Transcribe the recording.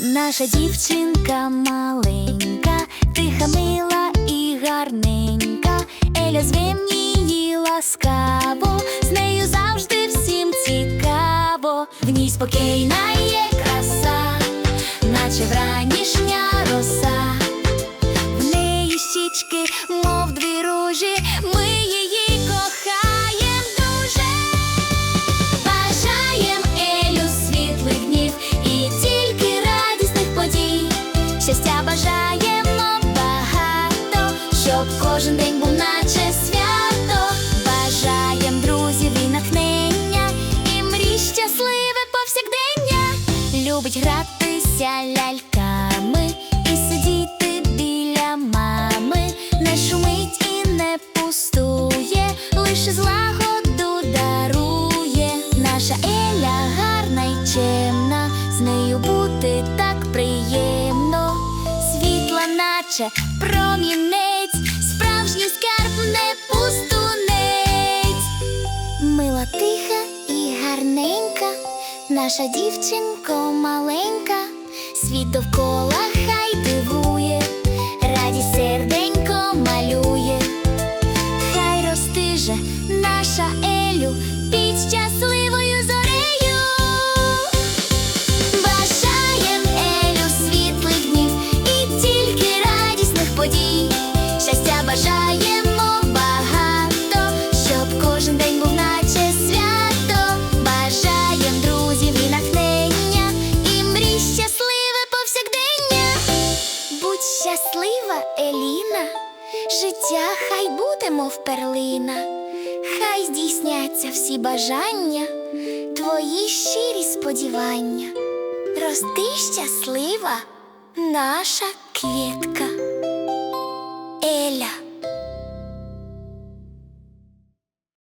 Наша дівчинка маленька, тиха, мила і гарненька. Еля зве її ласкаво, з нею завжди всім цікаво. В ній спокійна є краса, наче вранішня роса. Щастя бажаємо багато, щоб кожен день був наче свято. Бажаєм друзів і натхнення, і мрій щасливе повсякдення. Любить гратися ляльками і сидіти біля мами, не шумить і не пустує, лише злагоду наче промінець, справжній скарб не пустунець. Мила тиха і гарненька, наша дівчинко маленька, світ довкола хай дивує, радість серденько малює. Хай ростиже бажаємо багато, щоб кожен день був наче свято. Бажаєм друзів і натхнення, і мрій щасливе повсякдення. Будь щаслива, Еліна, життя хай буде, мов перлина, хай здійсняться всі бажання, твої щирі сподівання. Рости щаслива, наша квітка.